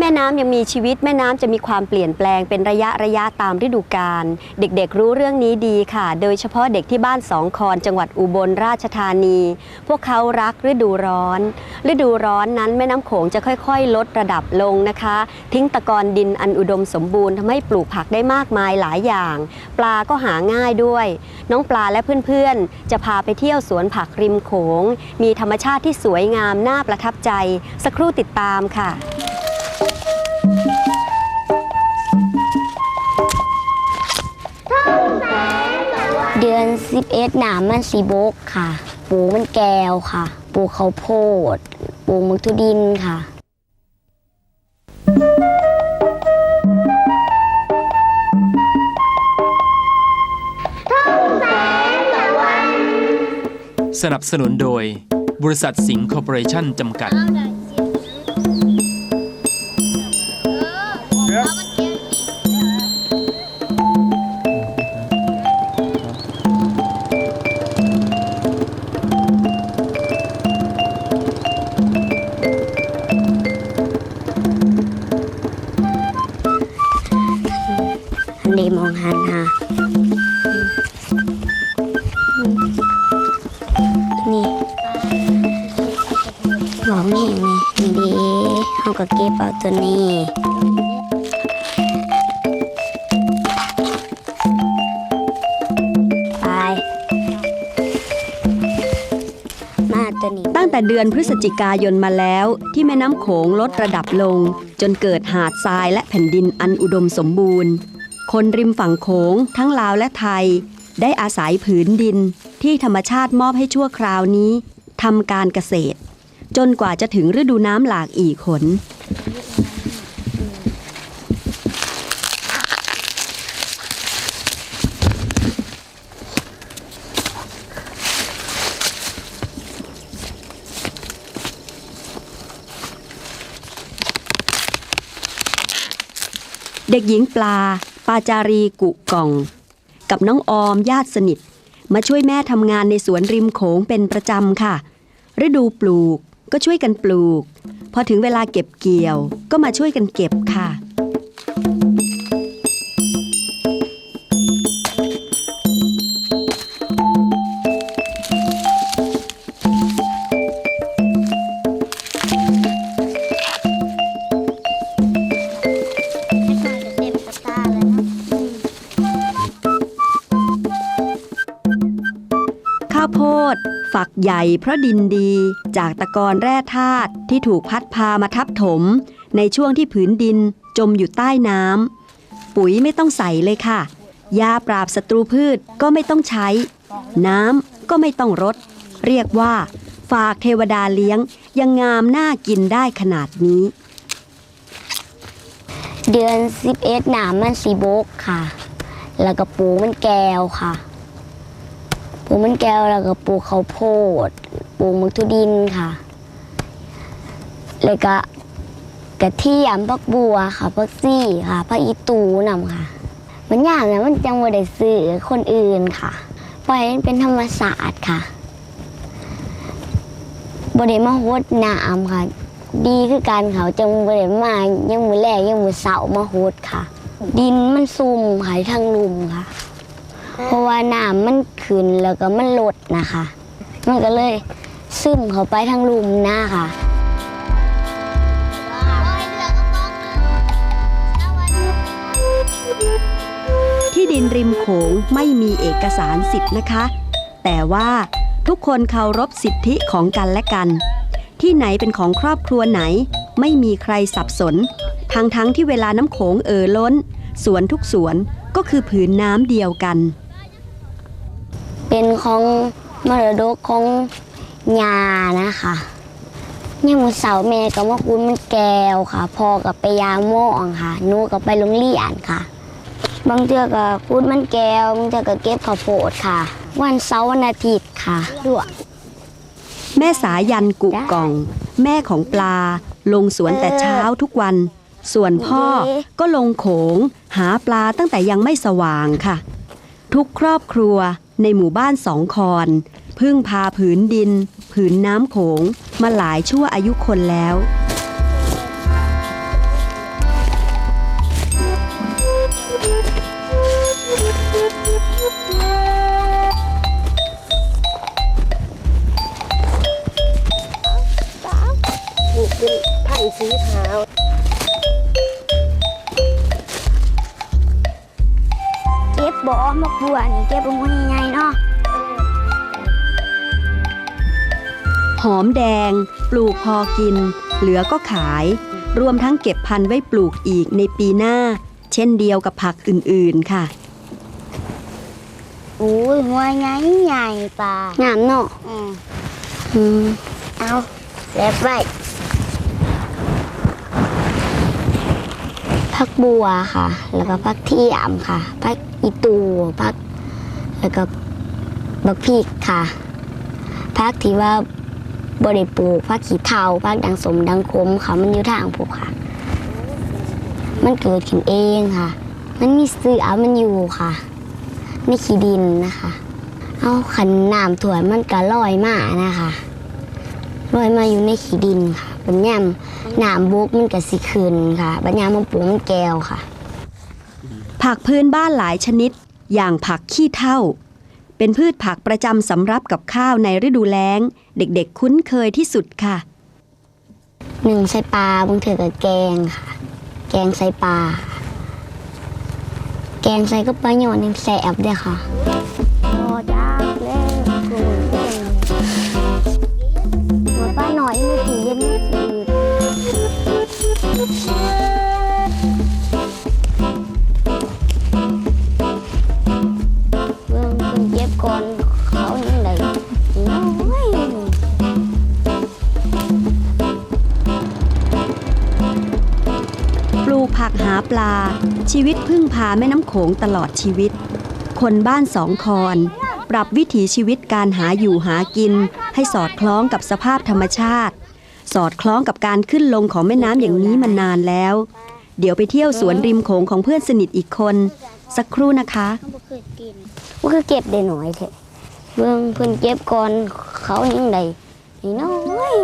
แม่น้ำยังมีชีวิตแม่น้ำจะมีความเปลี่ยนแปลงเป็นระยะระยะตามฤดูกาลเด็กๆรู้เรื่องนี้ดีค่ะ โดยเฉพาะเด็กที่บ้านสองคอนจังหวัดอุบลราชธานี พวกเขารักฤดูร้อน ฤดูร้อนนั้นแม่น้ำโขงจะค่อยๆ ลดระดับลงนะคะ ทิ้งตะกอนดินอันอุดมสมบูรณ์ทำให้ปลูกผักได้มากมายหลายอย่าง ปลาก็หาง่ายด้วย น้องปลาและเพื่อนๆ จะพาไปเที่ยวสวนผักริมโขง มีธรรมชาติที่สวยงามน่าประทับใจ สักครู่ติดตามค่ะ เดือน 11 หนามมันสีบกค่ะ ปูมันแก้วค่ะปลูกข้าโพด ปูมักทุดินค่ะสนับสนุนโดย บริษัทสิงห์คอร์ปอเรชั่นจำกัด มาตัวนี้ตั้งแต่เดือนพฤศจิกายนมาแล้วที่แม่น้ำโขงลดระดับลง จนเกิดหาดทรายและแผ่นดินอันอุดมสมบูรณ์ คนริมฝั่งโขงทั้งลาวและไทย ได้อาศัยผืนดินที่ธรรมชาติมอบให้ชั่วคราวนี้ทำการเกษตร จนกว่าจะถึงฤดูน้ำหลากอีกขน เด็กหญิงปลา ปาจารีกุกล่อง กับน้องออมญาติสนิท มาช่วยแม่ทำงานในสวนริมโขงเป็นประจำค่ะ ฤดูปลูกก็ช่วยกันปลูก พอถึงเวลาเก็บเกี่ยวก็มาช่วยกันเก็บค่ะาวโพดฝักใหญ่เพราะดินดี จากตะกอนแร่ธาตุที่ถูกพัดพามาทับถม ในช่วงที่ผืนดินจมอยู่ใต้น้ำปุ๋ยไม่ต้องใส่เลยค่ะ ยาปราบศัตรูพืชก็ไม่ต้องใช้ น้ำก็ไม่ต้องรด เรียกว่า ฝากเทวดาเลี้ยงยังงามน่ากินได้ขนาดนี้ เดือน11หนามมันสีบกค่ะ แล้วก็ปูมันแก้วค่ะ ปลูกมันแก้วแล้วก็ปลูกข้าวโพดปลูกมักทุดินค่ะ แล้วก็กระเทียมพักบัวค่ะพักซี่ค่ะพักอีตูนำค่ะ มันยากนะมันจังว่าได้ซื้อคนอื่นค่ะปล่อยให้มันเป็นธรรมศาสตร์ค่ะบริมาโฮดน้ำค่ะ ดีคือการเขาจังบริมายังมือแรกยังมือเสามาโฮดค่ะ ดินมันซุ่มหายทางลุมค่ะ เพราะว่าน้ำมันขึ้นแล้วก็มันลดนะคะ มันก็เลยซึมเข้าไปทางลุมหน้าค่ะที่ดินริมโขงไม่มีเอกสารสิทธิ์นะคะ แต่ว่าทุกคนเคารพสิทธิของกันและกัน ที่ไหนเป็นของครอบครัวไหน ไม่มีใครสับสน ทั้งทั้งๆที่เวลาน้ำโขงเอ่อล้น สวนทุกสวนก็คือผืนน้ำเดียวกัน เป็นของมรดกของยานะคะยังมือเสาร์แม่ก็มาคุ้นมันแก้วค่ะพ่อกับไปยาหม่องค่ะนูก็ไปโรงเรียนค่ะ บางเทื่อก็พูดมันแก้วบางเทื่อก็เก็บข้าวโพดค่ะ วันเสาร์วันอาทิตย์ค่ะด้วยแม่สายันกุกล่อง แม่ของปลา ลงสวนแต่เช้าทุกวัน ส่วนพ่อก็ลงโขง หาปลาตั้งแต่ยังไม่สว่างค่ะ ทุกครอบครัว ในหมู่บ้านสองคอน พึ่งพาผืนดิน ผืนน้ำโขง มาหลายชั่วอายุคนแล้ว บบ่อมะบัวนี่เก็บลงคนใหญ่ๆเนาะหอมแดง ปลูกพอกิน เหลือก็ขาย รวมทั้งเก็บพันธุ์ไว้ปลูกอีกในปีหน้า เช่นเดียวกับผักอื่นๆค่ะโอ้ยหัวใหญ่ใหญ่ปลางามเนาะอืมอืมเอาแล้วไป พักบัวค่ะ แล้วก็พักเทียมค่ะพักอีตูพักแล้วก็บักพริกค่ะพักที่ว่าบริปลูกพักขี้เทาพักดังสมดังคมค่ะมันอยู่ทางพวกค่ะ มันเกิดขึ้นเองค่ะ มันมีเสือมันอยู่ค่ะในขี้ดินนะคะ เอาขันน้ำถ่วยมันก็ลอยมานะคะ ลอยมาอยู่ในขี้ดินค่ะ บัญญัมน้ำบุกมันก็สิขึ้นค่ะ บัญญัมมันปลูกมันแก้วค่ะ ผักพื้นบ้านหลายชนิด อย่างผักขี้เถ้าเป็นพืชผักประจำสำรับกับข้าวในฤดูแล้ง เด็กๆคุ้นเคยที่สุดค่ะ หนึ่งใส่ปลาบางเถือกับแกงค่ะ แกงใส่ปลา แกงใส่ก็ปลาหยอนแสบเด้อค่ะโอ้จ้า ปลูกผักหาปลา ชีวิตพึ่งพาแม่น้ำโขงตลอดชีวิต คนบ้านสองคอน ปรับวิถีชีวิตการหาอยู่หากิน ให้สอดคล้องกับสภาพธรรมชาติ สอดคล้องกับการขึ้นลงของแม่น้ำอย่างนี้มานานแล้ว เดี๋ยวไปเที่ยวสวนริมโขงของเพื่อนสนิทอีกคน สักครู่นะคะก็คือเก็บได้หน่อยเถอะเบื้องเพิ่นเก็บก่อนเขายังได้นี่น้อย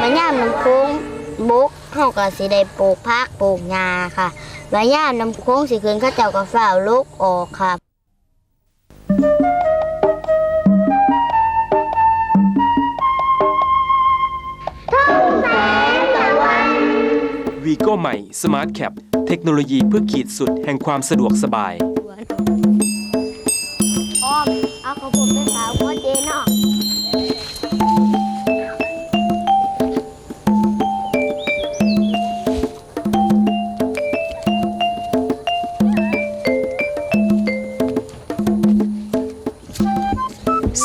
บรรยามน้ำโค้งบุกเฮาก็สิได้ปลูกผักปลูกหญ้าค่ะบรรยามน้ำโค้งสิขึ้นเขาเจ้าก็ฝ้าวลูกออกค่ะ วีโก้ใหม่สมาร์ทแคปเทคโนโลยีเพื่อขีดสุดแห่งความสะดวกสบาย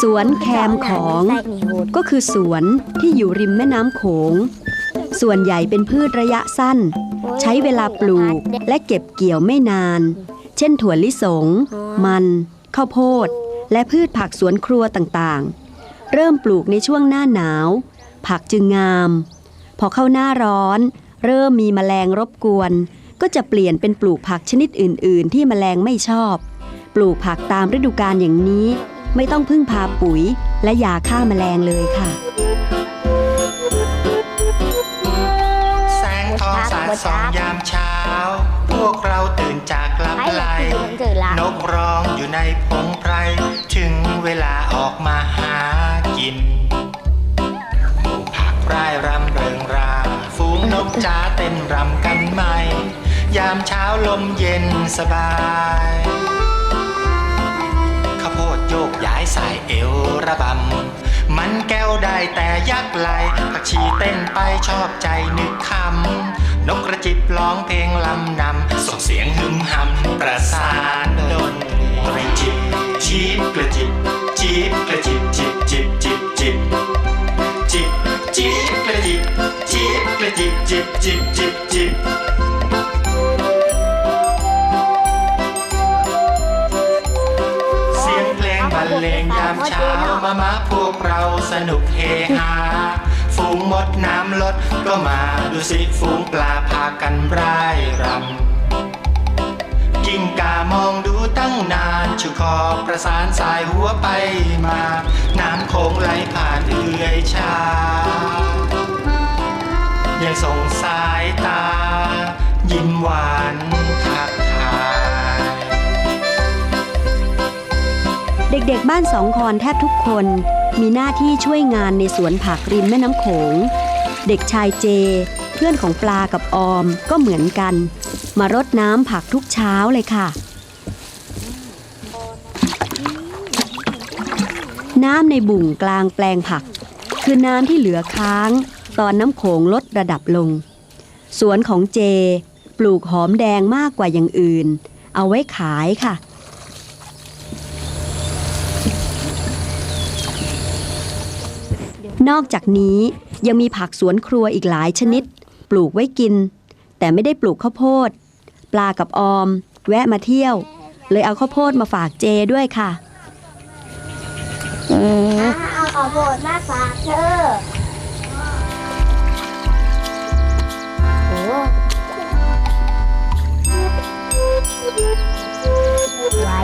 สวนแคมของ ก็คือสวนที่อยู่ริมแม่น้ำโขง ส่วนใหญ่เป็นพืชระยะสั้น ใช้เวลาปลูกและเก็บเกี่ยวไม่นาน เช่นถั่วลิสง มัน ข้าวโพด และพืชผักสวนครัวต่างๆ เริ่มปลูกในช่วงหน้าหนาว ผักจึงงาม พอเข้าหน้าร้อน เริ่มมีแมลงรบกวน ก็จะเปลี่ยนเป็นปลูกผักชนิดอื่น ๆ ที่แมลงไม่ชอบ ปลูกผักตามฤดูกาลอย่างนี้ ไม่ต้องพึ่งพาปุ๋ยและยาฆ่าแมลงเลยค่ะ แสงทองสาดส่องยามเช้า พวกเราตื่นจากหลับใช้ไหลละคือมันเกิดละนกร้องอยู่ในพงไพรถึงเวลาออกมาหากินหมู่ผักร่ายรำเริงรา ฝูงนกจ้าเต้นรำกันใหม่ ยามเช้าลมเย็นสบาย ข้าวโพดโยกย้ายสายเอวระบำ มันแก้วได้แต่ยักไหลผักชีเต้นไปชอบใจนึกคำ นกกระจิบร้องเพลงลำนำ ส่งเสียงหึมหำประสานดนตรีจิบจีบกระจิบจีบกระจิบจิบจิบจิบจิบจิบจีบกระจิบจีบกระจิบจิบจิบจิบจิบ มามาพวกเราสนุกเฮฮาฝูงมดน้ำลดก็มาดูสิฝูงปลาพากันร่ายรำกิ้งกามองดูตั้งนานชูคอประสานสายหัวไปมา น้ำโคงไหลผ่านเอื่อยชา ยังส่งสายตา ยิ้มหวาน เด็กๆบ้านสองคอนแทบทุกคน มีหน้าที่ช่วยงานในสวนผักริมแม่น้ำโขง เด็กชายเจ เพื่อนของปลากับออมก็เหมือนกัน มารดน้ำผักทุกเช้าเลยค่ะ น้ำในบุ่งกลางแปลงผัก คือน้ำที่เหลือค้าง ตอนน้ำโขงลดระดับลง สวนของเจ ปลูกหอมแดงมากกว่าอย่างอื่น เอาไว้ขายค่ะ นอกจากนี้ยังมีผักสวนครัวอีกหลายชนิด ปลูกไว้กิน แต่ไม่ได้ปลูกข้าวโพด ปลากับออม แวะมาเที่ยว เลยเอาข้าวโพดมาฝากเจด้วยค่ะเอาข้าวโพดมาฝากเธอไว้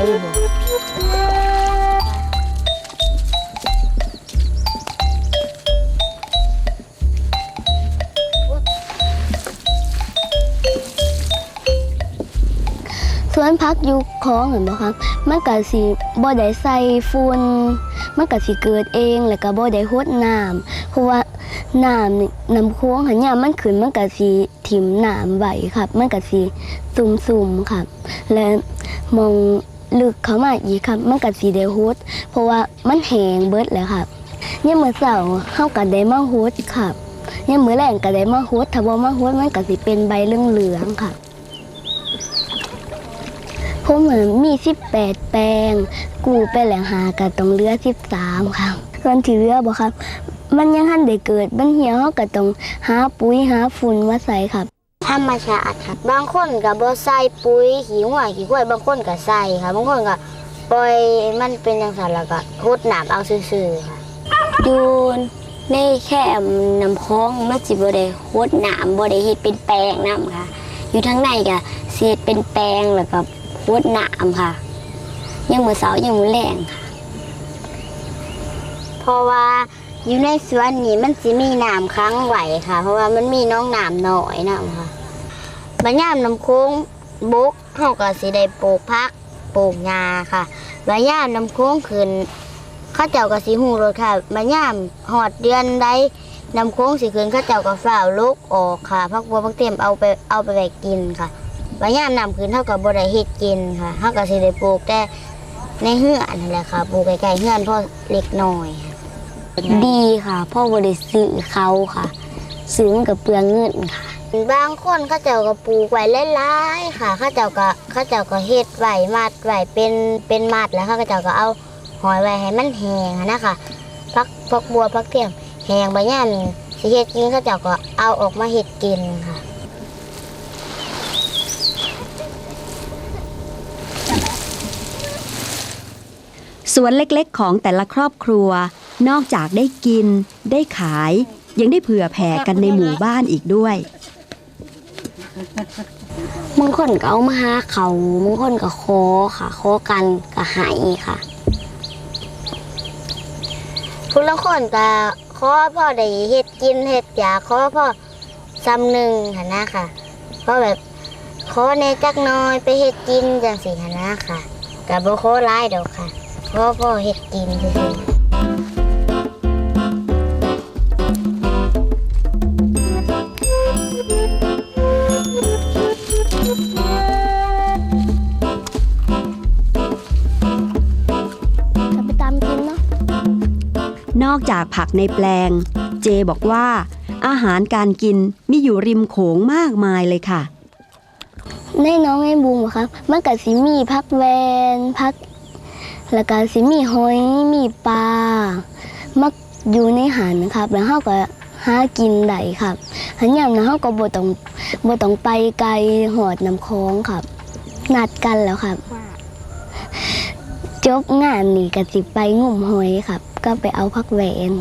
สวนพักอยู่คลองเห็นบ่ครับ มันก็สิบ่ได้ใส่ฝุ่นมันก็สิเกิดเองแล้วก็บ่ได้รดน้ำเพราะว่าน้ำนี่น้ำโค้งหันยามมันขึ้นมันก็สิถิ่มน้ำไว้ครับ มันก็สิซุ่มๆครับ และมองลึกเข้ามาอีกครับ มันก็สิได้รดเพราะว่ามันแห้งเบิดแล้วครับยามมื้อเช้าเฮาก็ได้มาโฮดครับยามมื้อแลงก็ได้มาโฮดถ้าบ่มาโฮดมันก็สิเป็นใบเหลืองๆครับ ผมเหมือนมี 18 แปลง กูไปแหล่งหากันต้องเหลือ 13 ครับส่วนที่เหลือบ่ครับ มันยังทันได้เกิดมันเหี่ยวเฮาก็ต้องหาปุ๋ยหาฝุ่นมาใส่ครับธรรมชาติครับบางคนก็บ่ใส่ปุ๋ยขี้หัวขี้ควายบางคนก็ใส่ค่ะบางคนก็ปล่อยมันเป็นจังซั่นแล้วก็รดน้ำเอาซื่อๆค่ะอยู่ในแค่น้ำคลองมันสิบ่ได้โคดน้ำบ่ได้เฮ็ดเป็นแปลงน้ำค่ะ อยู่ทางในก็สิเฮ็ดเป็นแปลงแล้วก็ โคดน้ำค่ะ ยังมือเช้ายังมือแลงค่ะ เพราะว่าอยู่ในสวนนี้มันสิมีน้ำค้างไหวค่ะ เพราะว่ามันมีน้องน้ำน้อยน้ำค่ะบรรยามน้ำโค้งบุกเฮาก็สิได้ปลูกพักปลูกหญ้าค่ะบรรยามน้ำโค้งขึ้นข้าเจ้าก็สิฮู้รถค่ะบรรยามฮอดเดือนใดน้ำโค้งสิขึ้นข้าเจ้าก็ฝ้าวลูกออกค่ะพักบัวพักเต็มเอาไปเอาไปแบกกินค่ะ บรรยามน้ำขึ้นเท่ากับบ่ได้เฮ็ดกินค่ะเฮาก็สิได้ปลูกแต่ในเฮือนนั่นแหละค่ะปลูกใกล้ๆเฮือนพอเล็กน้อยค่ะดีค่ะเพ่อบริซื้อเขาค่ะซื้อมันกับเปลืองเงินค่ะ บางคนเขาเจ้าก็ปลูกไว้หลายๆค่ะเขาเจ้าก็เขาเจ้าก็เฮ็ดไว้มัดไว้เป็นเป็นมัดแล้วเขาก็เจ้าก็เอาหอยไว้ให้มันแห้งอะนะคะพักพักบัวพักเทียมแห้งใบย่ามสิเฮ็ดกินเขาเจ้าก็เอาออกมาเฮ็ดกินค่ะ สวนเล็กๆ ของแต่ละครอบครัว นอกจากได้กิน ได้ขาย ยังได้เผื่อแผ่กันในหมู่บ้านอีกด้วยบางคนก็เอามาหาเขาบางคนก็ขอค่ะขอกันก็หายค่ะผู้ละคนก็ขอพ่อได้เฮ็ดกินเฮ็ดยาขอพ่อซ้ำหนึ่งค่ะนะค่ะเพราะแบบขอในจักน้อยไปเฮ็ดกินจังสิค่ะนะค่ะกับบ่ขอหลายดอกค่ะ ขอพ่อเฮ็ดกินซื่อๆจะไปตามกินเนาะนอกจากผักในแปลง เจบอกว่า อาหารการกินมีอยู่ริมโขงมากมายเลยค่ะ ในน้องไอ้บูมอะครับ มันก็สิมีพักแวนพัก แล้วก็สิมีหอยมีปลามักอยู่ในหันครับ แล้วเขาก็หากินได้ครับหันยามนะเขาก็บ่ต้องบ่ต้องไปไกลหอดน้ำคลองครับ นัดกันแล้วครับ จบงานนี่ก็สิไปงุ่มหอยครับ ก็ไปเอาพักแหวน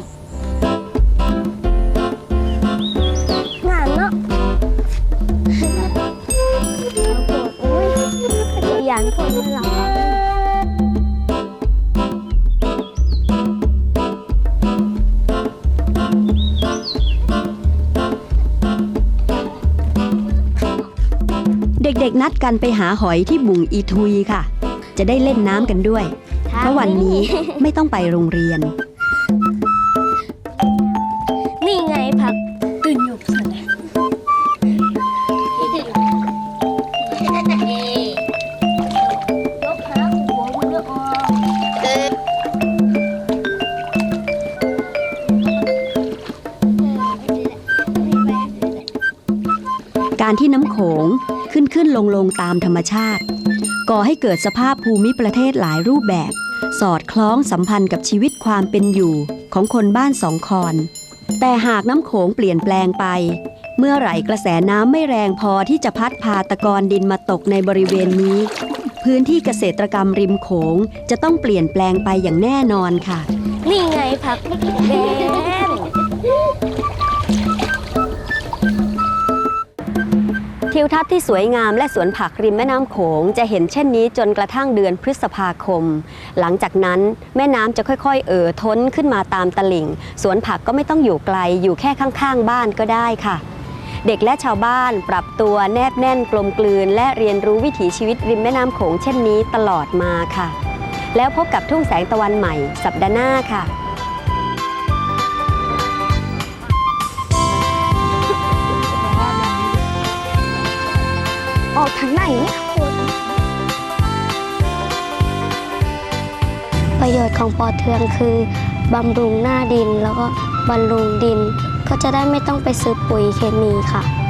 ด็กๆนัดกันไปหาหอยที่บุงอีทุยค่ะ จะได้เล่นน้ำกันด้วย เพราะวันนี้ไม่ต้องไปโรงเรียนนี่ ลงลงตามธรรมชาติ ก่อให้เกิดสภาพภูมิประเทศหลายรูปแบบ สอดคล้องสัมพันธ์กับชีวิตความเป็นอยู่ของคนบ้านสองคอนแต่หากน้ำโขงเปลี่ยนแปลงไป เมื่อไหร่กระแสน้ำไม่แรงพอที่จะพัดพาตะกอนดินมาตกในบริเวณนี้ พื้นที่เกษตรกรรมริมโขงจะต้องเปลี่ยนแปลงไปอย่างแน่นอนค่ะ นี่ไงพักแดง ทิวทัศน์ที่สวยงามและสวนผักริมแม่น้ำโขงจะเห็นเช่นนี้จนกระทั่งเดือนพฤษภาคม หลังจากนั้นแม่น้ำจะค่อยๆ เอ่อท้นขึ้นมาตามตลิ่ง สวนผักก็ไม่ต้องอยู่ไกลอยู่แค่ข้างๆ บ้านก็ได้ค่ะ เด็กและชาวบ้านปรับตัวแนบแน่นกลมกลืน และเรียนรู้วิถีชีวิตริมแม่น้ำโขงเช่นนี้ตลอดมาค่ะ แล้วพบกับทุ่งแสงตะวันใหม่ สัปดาห์หน้าค่ะางไหนประโยชน์ของปอเทืองคือบำรุงหน้าดินแล้วก็บำรุงดิน ก็จะได้ไม่ต้องไปซื้อปุ๋ยเคมีค่ะ